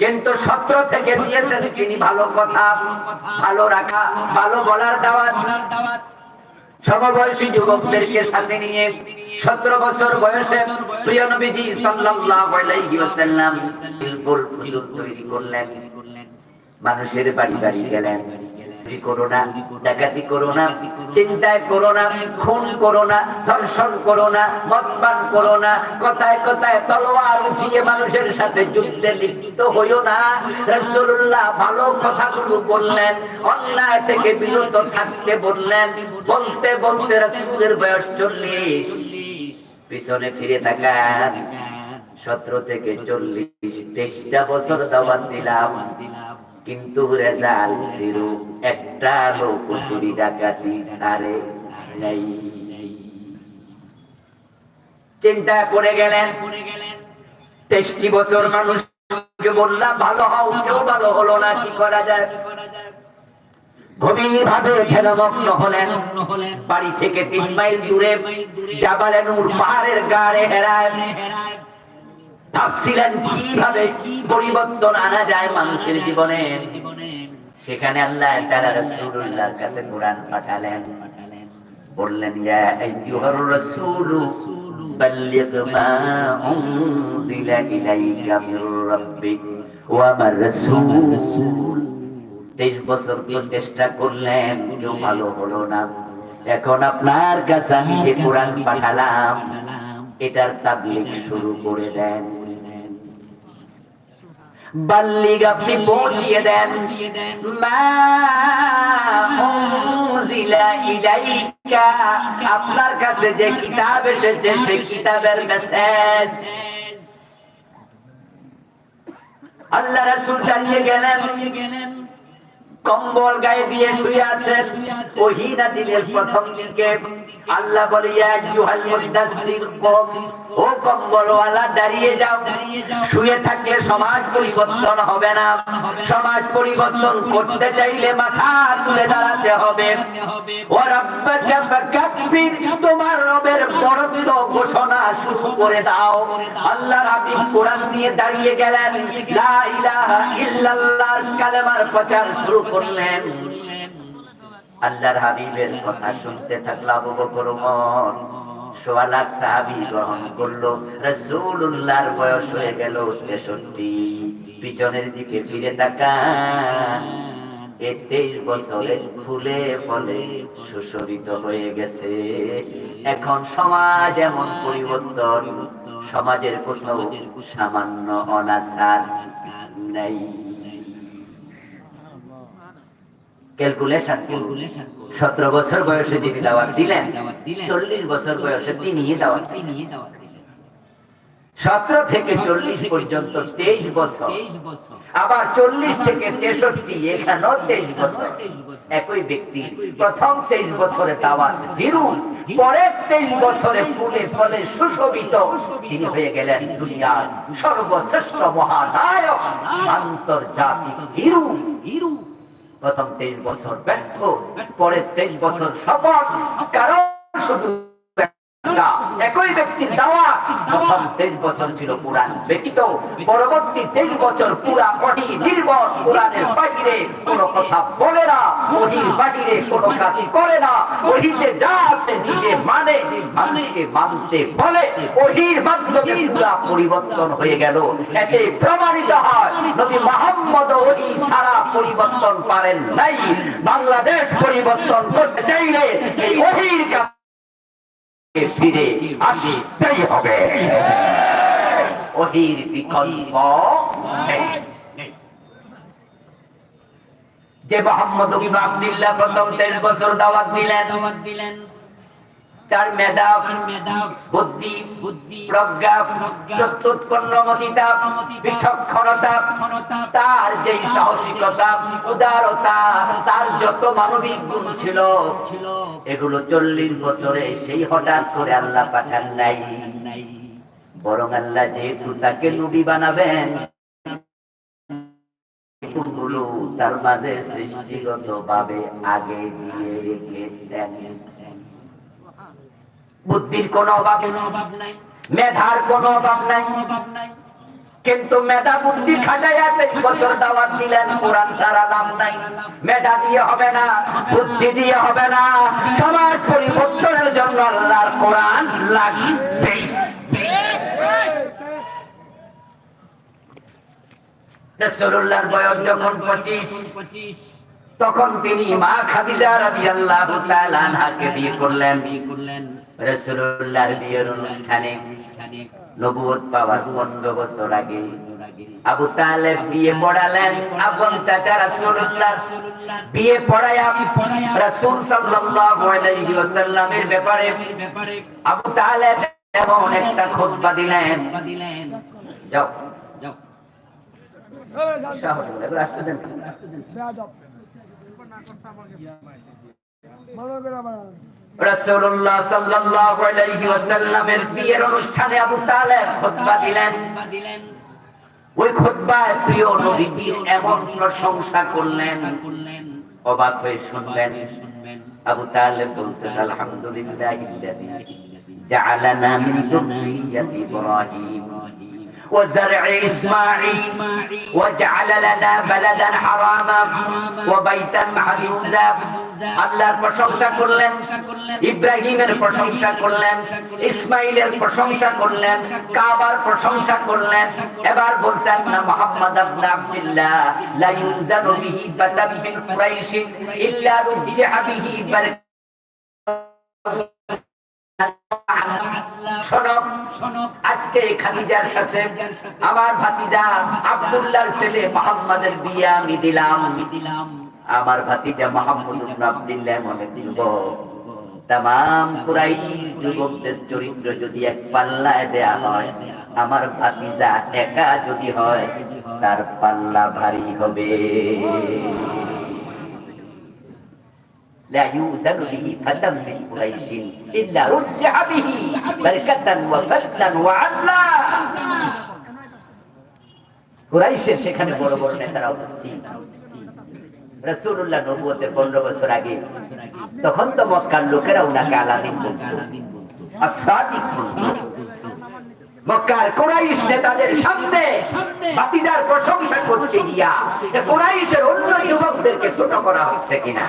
কিন্তু সত্র থেকে দিয়েছেন তিনি ভালো কথা, ভালো রাখা, ভালো বলার দাওয়াত। সমবয়সী যুবকদেরকে সাথে নিয়ে সতেরো বছর বয়সে প্রিয় নবীজি সাল্লাল্লাহু আলাইহি ওয়াসাল্লাম তৈরি করলেন। মানুষের বাড়ি বাড়ি গেলেন। চুরি করো না, ডাকাতি করো না, চিন্তায় করো না, খুন করো না, ধর্ষণ করো না, মদপান করো না, কথায় কথায় তলোয়ার উঠিয়ে মানুষের সাথে যুদ্ধে লিপ্ত হইও না। রাসূলুল্লাহ ভালো কথাগুলো বললেন, অন্যায় থেকে বিরত থাকতে বললেন, বলতে বলতে রাসূলের বয়স চল্লিশ। পিছনে ফিরে তাকান, সতেরো থেকে চল্লিশ, তেইশটা বছর দাওয়াত দিলাম। কিন্তু রেজাল্ট ছিল একটা লোক চুরি ডাকাতি সারে নাই। চিন্তায় পড়ে গেলেন। তেইশটি বছর মানুষকে বললাম ভালো হও, কেউ ভালো হলো না, কি করা যায়? গভীর ভাবে ধ্যানমগ্ন হলেন। বাড়ি থেকে তিন মাইল দূরে জাবালে পাহাড়ের গাড়ে হেরায়। ভাবছিলেন কীভাবে কি পরিবর্তন আনা যায় মানুষের জীবনে? সেখানে আল্লাহ কাছে কোরআন পাঠালেন। বললেন চেষ্টা করলেন, কেউ ভালো হলো না। এখন আপনার কাছে আমি কোরআন পাঠালাম, এটার তাবলিগ শুরু করে দেন। বাল্লিগ আপনি পৌঁছিয়ে দেন। আপনার কাছে যে কিতাব এসেছে সেই কিতাবের মেসেজ আল্লাহ রাসূল দাঁড়িয়ে গেলেন। কম্বল গায়ে দিয়ে শুয়ে আছেন। ওহি নাজিলের প্রথম দিকে। আল্লাহ বলে, ইয়া মুদাসসির কম, ও কম্বলওয়ালা, দাঁড়িয়ে যাও। শুয়ে থাকলে সমাজ পরিবর্তন হবে না। সমাজ পরিবর্তন করতে চাইলে মাথা তুলে দাঁড়াতে হবে। ও তোমার রবের বড়ত্ব ঘোষণা শুরু করে দাও। কোরআন নিয়ে দাঁড়িয়ে গেলেন। লা ইলাহা ইল্লাল্লাহর কালেমার প্রচার শুরু করলেন। আল্লাহর হাবিবের কথা শুনতে থাকল আবু বকর ওমর সোয়া সাহাবী গ্রহণ করল। রাসূলুল্লাহর বয়স হয়ে গেল 63 পিছনের দিকে ফিরে তাকান। তেইশ বছরে ফুলে ফলে সুশোভিত হয়ে গেছে। এখন সমাজ এমন পরিবর্তন, সমাজের কোথাও সামান্য অনাচার নাই। ক্যালকুলেশন সতেরো বছর বয়সে যিনি দাওয়াত দিলেন। চল্লিশ বছর বয়সে তিনি দাওয়াত সতেরো থেকে চল্লিশ পর্যন্ত তেইশ বছর। আবার চল্লিশ থেকে তেষট্টি এখানেও তেইশ বছর। একই ব্যক্তি। প্রথম তেইশ বছরে দাওয়াত জিরু পরের তেইশ বছরে ফুলে ফলে সুশোভিত। তিনি হয়ে গেলেন দুনিয়ার সর্বশ্রেষ্ঠ মহানায়ক। আন্তর্জাতিক হিরু। হিরু। প্রথম তেইশ বছর ব্যর্থ পরের তেইশ বছর সফল। কারণ শুধু একই ব্যক্তির দাওয়া। প্রথম তেইশ বছর ছিল ব্যতীত। পরবর্তী তেইশ বছর পুরা অহি নির্ভর বাহিরে কোনো কথা বলে না ওহির বাহিরে কোনো কাজ করে না। ওহিতে যা আছে নিজে মানে মানুষকে মানতে বলে। ওহির মাধ্যমে পুরা পরিবর্তন হয়ে গেল। এতে প্রমাণিত হয়, নবী মোহাম্মদ ওহি সারা পরিবর্তন পারেন নাই। বাংলাদেশ পরিবর্তন করতে চাইলে ওহির কাছে ফিরে আসতেই হবে ওহির বিকল্প। যে মোহাম্মদ আব্দুল্লাহ প্রথম তেইশ বছর দাওয়াত দিলেন দিলেন তার মেধা বুদ্ধি বুদ্ধি প্রজ্ঞা প্রত্যুৎপন্ন মতিতা বিচক্ষণতা তার যেই সাহসিকতা উদারতা তার যত মানবিক গুণ ছিল এগুলো চল্লিশ বছরে সেই হঠাৎ করে আল্লাহ পাঠান নাই। বরং আল্লাহ যেহেতু তাকে নবী বানাবেন তার মাঝে সৃষ্টিগত ভাবে আগে দিয়ে রেখেছেন। বুদ্ধির কোনো অভাব নাই। মেধার কোনো অভাব নাই। কিন্তু মেধা বুদ্ধি খাটাইয়া তেইশ বছর দাওয়াত দিলেন, কোরআন সারা লাভ নাই। মেধা দিয়ে হবে না, বুদ্ধি দিয়ে হবে না। সমাজ পরিবর্তনের জন্য আল্লাহর কোরআন লাগবে রাসূলুল্লাহর বয়স যখন পঁচিশ, তখন তিনি মা খাদিজা রাদিয়াল্লাহু তাআলা আনহাকে বিয়ে করলেন। রাসূলুল্লাহর বিয়ের অনুষ্ঠানে নবুয়ত পাওয়ার 15 বছর আগে আবু তালেব বিয়ে পড়ালেন। আপন চাচা রাসূলুল্লাহ, বিয়ে পড়ায়া রাসূল সাল্লাল্লাহু আলাইহি ওয়াসাল্লামের ব্যাপারে আবু তালেব এমন একটা খুতবা দিলেন। যাও। সাহস করে এবার আসতে দেন অবাক হয়ে শুনলেন আবু ইব্রাহিম। وزرع إسماعيل وجعل لنا بلدا حراما وبيتا محجوزا আল্লাহর প্রশংসা করলেন ইব্রাহিমের প্রশংসা করলেন ইসমাইলের প্রশংসা করলেন কাবার প্রশংসা করলেন এবার বলছেন না মুহাম্মদ ইবনে আব্দুল্লাহ লা ইউজানু বিহি বাতাম মিন কুরাইশ ইল্লা রুজিহা বিহি শোনো আজকে খাদিজার সাথে আমার ভাতিজা আব্দুল্লাহর ছেলে মোহাম্মদের বিয়ে আমি দিলাম। আমার ভাতিজা মোহাম্মদ আব্দুল্লাহ মনে চরিত্র যদি এক পাল্লায় দেয়া হয়, আমার ভাতিজা একা যদি হয়, তার পাল্লা ভারী হবে। لا يؤذن به فتى من قريش إلا رجع به بركة وفضلا وعدلا কুরাইশের সেখানে বড় বড় নেতারা উপস্থিত রসুল্লাহ নবুয়তের পনেরো বছর আগে তখন তো মক্কার লোকেরা উনাকে আলাদিন বলতো আসাদিক বলতো মক্কার কোরাইশ নেতাদের সামনে বাতিদার প্রশংসা করতে গিয়া কোরাইশের অন্য যুবকদেরকে ছোট করা হচ্ছে কিনা?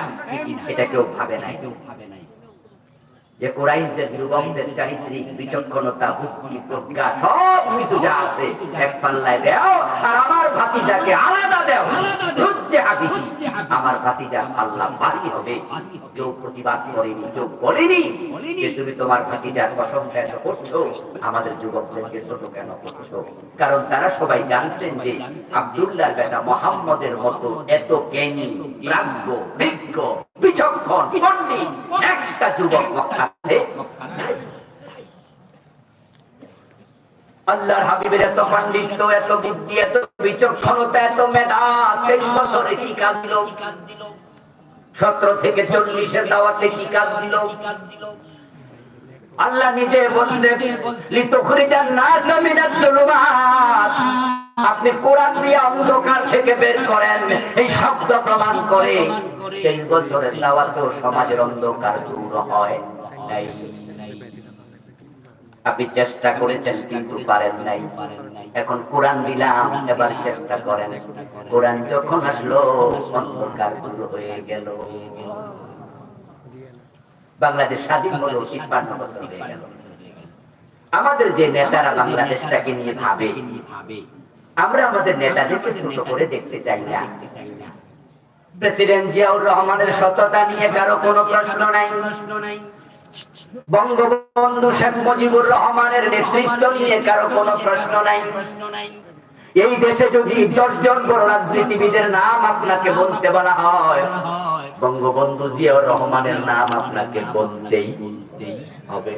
এটা কেউ ভাবে নাই। যে কোরাইশদের যুবকদের চারিত্রিক বিচক্ষণতা বুদ্ধি প্রজ্ঞা সব কিছু যা আছে এক পাল্লায় দেও। আর আমার ভাতিজাকে আলাদা দেও। হাবিহি আমার ভাতিজা আল্লাহ বাড়ি হবে। কেউ প্রতিবাদ করেনি কেউ বলেনি যে তুমি তোমার ভাতিজার প্রশংসা এত করছ আমাদের যুবকদেরকে ছোট কেন করছ? কারণ তারা সবাই জানতেন যে আব্দুল্লাহর বেটা মোহাম্মদের মতো এত জ্ঞানী প্রাজ্ঞ বিজ্ঞ বিচক্ষণ পণ্ডিত একটা যুবক মক্কাতে। আল্লাহর হাবিবের এত পাণ্ডিত্য, এত বুদ্ধি, এত বিচক্ষণতা, এত মেধা, তেইশ বছরে কি কাজ দিল? সতেরো থেকে চল্লিশের দাওয়াতে কি কাজ দিল? আল্লাহ নিজে বলছে লিতুখরিজান নাস মিনাজ জুলুমাত। আপনি কোরআন দিয়ে অন্ধকার থেকে বের করেন, এই শব্দ প্রমাণ করে তেইশ বছরের দাওয়াতেও সমাজের অন্ধকার দূর হয় আপনি চেষ্টা করেছেন, কিন্তু পারেন নাই। এখন কোরআন দিলাম, এবার চেষ্টা করেন। কোরআন যখন আসলো অন্ধকার দূর হয়ে গেল। বাংলাদেশ স্বাধীন হলো তিপ্পান্ন বছর হয়ে গেল। আমাদের যে নেতারা বাংলাদেশটাকে নিয়ে ভাবে, আমরা আমাদের নেতাদেরকে ছোট করে দেখতে চাই না। প্রেসিডেন্ট জিয়াউর রহমানের সততা নিয়ে কারও কোনো প্রশ্ন নাই প্রশ্ন নাই। বঙ্গবন্ধু শেখ মুজিবুর রহমানের নেতৃত্ব নিয়ে কারও কোনো প্রশ্ন নাই। এই দেশে যদি দশজন বড় রাজনীতিবিদের নাম আপনাকে বলতে বলা হয়, বঙ্গবন্ধু জিয়াউর রহমানের নাম আপনাকে বলতেই হবে।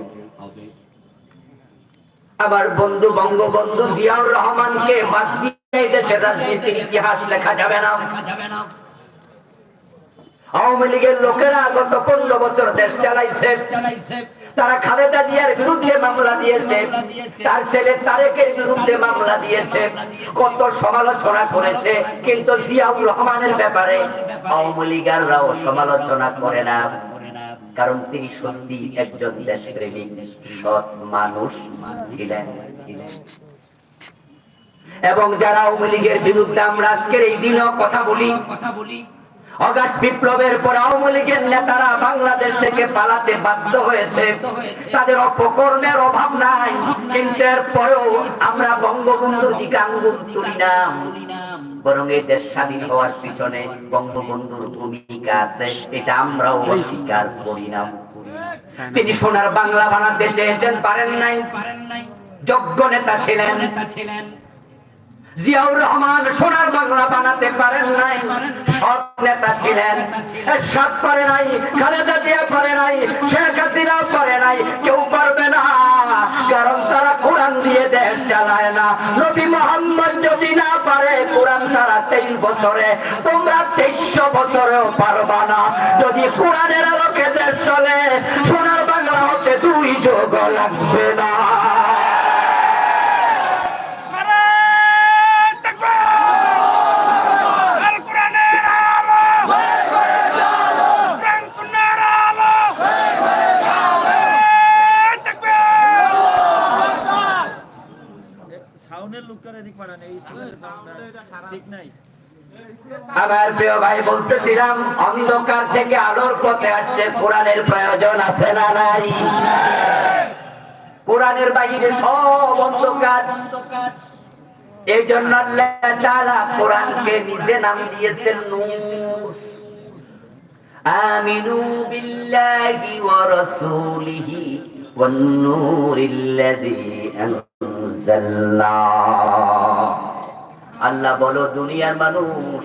আমার বন্ধু বঙ্গবন্ধু জিয়াউর রহমানকে বাদ দিয়ে দেশের রাজনীতির ইতিহাস লেখা যাবে না। আওয়ামী লীগের লোকেরা গত পনেরো বছর দেশ চালাইছে। তারা খালেদা জিয়ার বিরুদ্ধে মামলা দিয়েছে। তার ছেলে তারেকের বিরুদ্ধে মামলা দিয়েছে। কত সমালোচনা করেছে। কিন্তু জিয়াউর রহমানের ব্যাপারে আওয়ামী লীগাররাও সমালোচনা করে না। কারণ তিনি সত্যি একজন দেশপ্রেমিক, সৎ মানুষ ছিলেন। এবং যারা আওয়ামী লীগের বিরুদ্ধে আমরা আজকের এই দিনও কথা বলি কথা বলি অগাস্ট বিপ্লবের পর আওয়ামী লীগের নেতারা বাংলাদেশ থেকে পালাতে বাধ্য হয়েছে। তাদের অপকর্মের অভাব নাই, কিন্তু এরপরেও আমরা বঙ্গবন্ধুর দিকে আঙ্গুল তুলি না বরং এই দেশ স্বাধীন হওয়ার পিছনে বঙ্গবন্ধুর ভূমিকা আছে, এটা আমরাও অস্বীকার করি না। তিনি সোনার বাংলা বানাতে চেয়েছেন, পারেন নাই। যোগ্য নেতা ছিলেন। জিয়াউর রহমান সোনার বাংলা বানাতে পারেন নাই। সব নেতা ছিলেন। সব পারে নাই, খালেদা জিয়া পারে নাই, শেখ হাসিনা পারে নাই, কেউ পারবে না। কারণ তারা কোরআন দিয়ে দেশ চালায় না। নবী মোহাম্মদ যদি না পারে, কোরআন সারা তেইশ বছরে, তোমরা তেইশশো বছরেও পারবা না। যদি কোরআনের আলোকে দেশ চলে, সোনার বাংলা হতে দুই যোগ লাগবে না। ভাই বলতেছিলাম, অন্ধকার থেকে আলোর পথে আসছে কোরআনের প্রয়োজন আছে না নাই? কোরআনের বাহিরে সব অন্ধকার। এই জন্য আল্লাহ কোরআনকে নিজে নাম দিয়েছেন নূর। আমিনু বিল্লাহি ওয়া রাসূলিহি ওয়ান নূরিল্লাযী আনজালনা। আল্লাহ বলো, দুনিয়ার মানুষ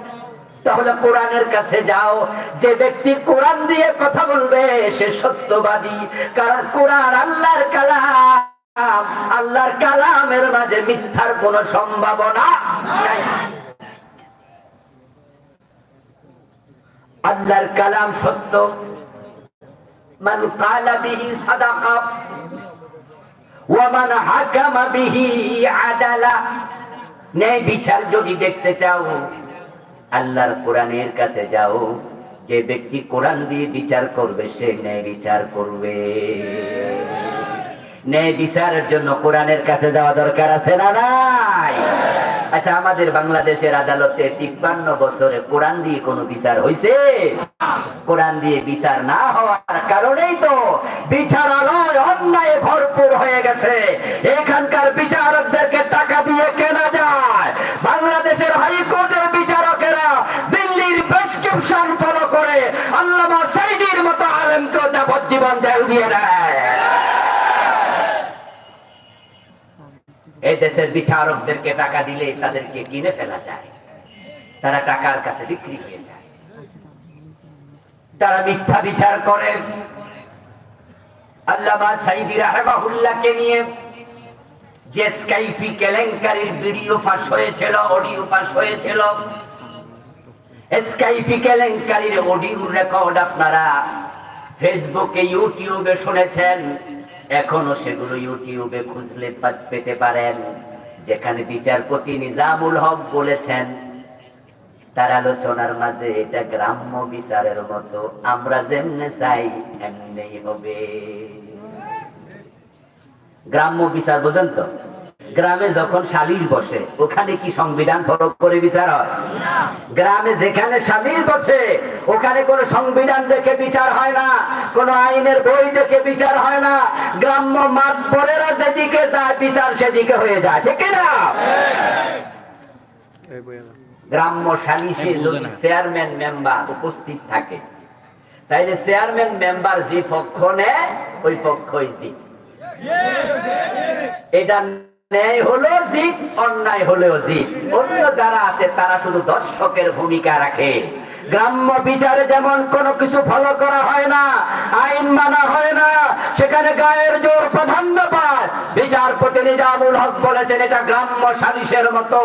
তাহলে কোরআনের কাছে যাও। যে ব্যক্তি কোরআন দিয়ে কথা বলবে, সে সত্যবাদী। কারণ কোরআন আল্লাহর কালাম। আল্লাহর কালামের মাঝে মিথ্যার কোনো সম্ভাবনা আল্লাহর কালাম সত্য। মান কালা বিহি সাদাকা ওয়ামান হাকামা বিহি আদালা। ন্যায় বিচার যদি দেখতে চাও আল্লাহর কোরআনের কাছে যাও। যে ব্যক্তি কোরআন দিয়ে বিচার করবে, সে ন্যায় বিচার করবে। ন্যায় বিচারের জন্য কোরআনের কাছে যাওয়া দরকার আছে না নাই? আচ্ছা আমাদের বাংলাদেশের আদালতে তিপ্পান্ন বছরে কোরআন দিয়ে কোনো বিচার হয়েছে কোরআন দিয়ে বিচার না হওয়ার কারণেই তো বিচারালয় অন্যায় ভরপুর হয়ে গেছে। এখানকার বিচারকদেরকে টাকা দিয়ে কেনা যায় বাংলাদেশের হাইকোর্টের বিচারকেরা দিল্লির প্রেসক্রিপশন ফলো করে, আল্লামা সাইদির মতো আলেমকে যাবজ্জীবন জেল দিয়ে দেয়। এই দেশের বিচারকদেরকে টাকা দিলে তাদেরকে কিনে ফেলা যায়। তারা টাকার কাছে বিক্রি হয়ে যায়। তারা মিথ্যা বিচার করে। আল্লামা সাইদি রাহমাহুল্লাহকে নিয়ে যে স্কাইপি কেলেঙ্কারির ভিডিও ফাঁস হয়েছিল, অডিও ফাঁস হয়েছিল স্কাইপি কেলেঙ্কারির অডিও রেকর্ড আপনারা। ফেসবুকে ইউটিউবে শুনেছেন। এখনও সেগুলো ইউটিউবে খুঁজলে পেতে পারেন। যেখানে বিচারপতি নিজামুল হক বলেছেন, তার আলোচনার মাঝে এটা গ্রাম্য বিচারের মতো। আমরা যেমনে চাই এমনি হবে। গ্রাম্য বিচার বোঝেন তো? গ্রামে যখন সালিশ বসে ওখানে কি সংবিধান ফলো করে বিচার হয়? গ্রামে যেখানে সালিশ বসে ওখানে কোনো সংবিধান দেখে বিচার হয় না কোন আইনের বই দেখে বিচার হয় না গ্রাম্য মাঠ পরেরা যেদিকে যায় বিচার সেদিকে হয়ে যায় ঠিক না? গ্রাম্য সালিশে যদি চেয়ারম্যান মেম্বার উপস্থিত থাকে তাইলে চেয়ারম্যান মেম্বার যে পক্ষ নেয় ওই পক্ষই জিত এটা ন্যায় জিত অন্যায় হলেও জিত অন্য যারা আছে, তারা শুধু দর্শকের ভূমিকা রাখে। গ্রাম্য বিচারে যেমন কিছু ফলো করা হয় না, আইন মানা হয় না, সেখানে গায়ের জোর প্রাধান্য পায়। বিচারপতি নিজামুল হক বলেছেন, এটা গ্রাম্য সালিশের মতো।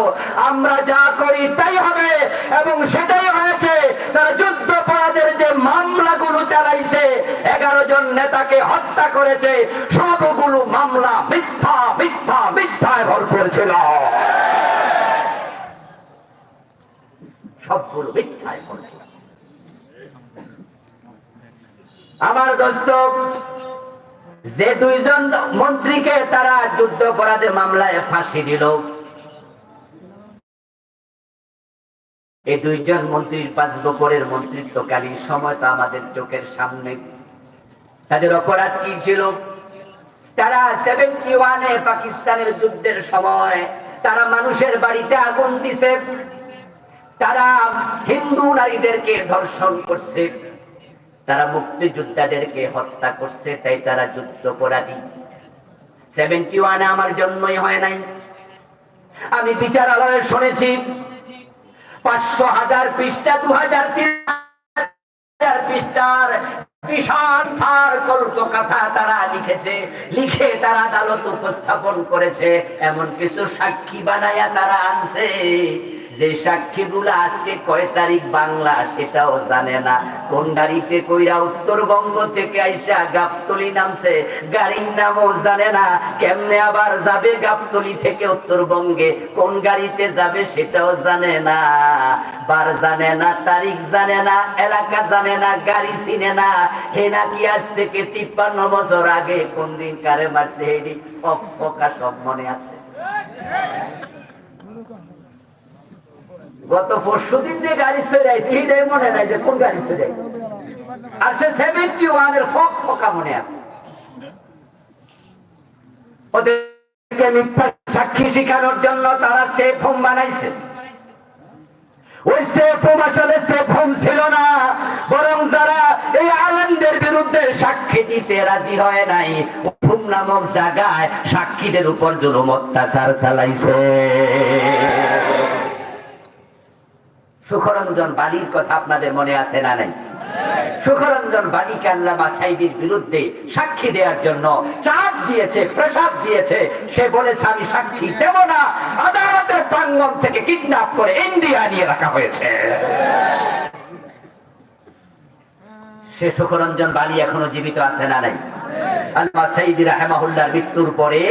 আমরা যা করি তাই হবে, এবং সেটাই হয়েছে। তারা যুদ্ধ অপরাধের যে মামলাগুলো চালাইছে জন নেতাকে হত্যা করেছে। সবগুলো মামলা মিথ্যা মিথ্যা, মিথ্যায় ভরপুর ছিল। সবগুলো মিথ্যায় ভরপুর। আমার দোস্ত, যে দুইজন মন্ত্রীকে তারা যুদ্ধ অপরাধের মামলায় ফাঁসি দিল, এই দুইজন মন্ত্রীর পাঁচ বছরের মন্ত্রিত্বকালীন সময় তো আমাদের চোখের সামনে তাদের অপরাধ কি ছিল? তারা সেভেন্টি ওয়ানে পাকিস্তানের যুদ্ধের সময় তারা মানুষের বাড়িতে আগুন দিছে। তারা হিন্দু নারীদেরকে ধর্ষণ করছে। তারা মুক্তিযোদ্ধাদেরকে হত্যা করছে, তাই তারা যুদ্ধ অপরাধী সেভেন্টি ওয়ানে আমার জন্মই হয় নাই। আমি বিচারালয়ে শুনেছি, পাঁচশো হাজার পৃষ্ঠা দু হাজার তিন পৃষ্ঠার তারা লিখেছে। লিখে তারা আদালত উপস্থাপন করেছে। এমন কিছু সাক্ষী বানায়া তারা আনছে। যে সাক্ষীগুলো আজকে কয় তারিখ বাংলা সেটাও জানে না। কোন গাড়িতে কইরা উত্তরবঙ্গ থেকে আইসা গাবতলি নামছে, গাড়ির নামও জানে না। কেমনে আবার যাবে গাবতলি থেকে উত্তরবঙ্গে? কোন গাড়িতে যাবে সেটাও জানে না। বার জানে না, তারিখ জানে না, এলাকা জানে না, গাড়ি চিনে না। হে নাকি আজ থেকে তিপ্পান্ন বছর আগে কোন দিন কারে মারছে, হেডি সব মনে আছে। গত পরশু দিন যে গাড়ি চলে আইছে সেটাই মনে নাই যে কোন গাড়ি চলে আর সে সেভেন্টি ওয়ানের ফক ফকা মনে আছে। ওদেরকে মিথ্যা সাক্ষী শিখানোর জন্য তারা বানাইছে। ওই আসলে ছিল না, বরং যারা এই আনন্দের বিরুদ্ধে সাক্ষী দিতে রাজি হয় নাই নামক জায়গায় সাক্ষীদের উপর জুলুম অত্যাচার চালাইছে। সুখরঞ্জন বালির কথা আপনাদের মনে আছে না নাই? সুখরঞ্জন বালিকে আল্লামা সাইদির বিরুদ্ধে সাক্ষী দেওয়ার জন্য চাপ দিয়েছে প্রসাদ দিয়েছে। সে বলেছে, আমি সাক্ষী দেব না। আদালতের প্রাঙ্গণ থেকে কিডন্যাপ করে ইন্ডিয়া নিয়ে রাখা হয়েছে। সে সুখরঞ্জন বালি এখনও জীবিত আছে না নাই? আল্লামা সাইদি রাহেমাহুল্লার মৃত্যুর পরে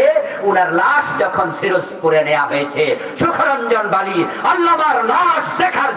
উনার লাশ যখন ফিরোজ করে নেওয়া হয়েছে, সুখরঞ্জন বালি আল্লামার লাশ দেখার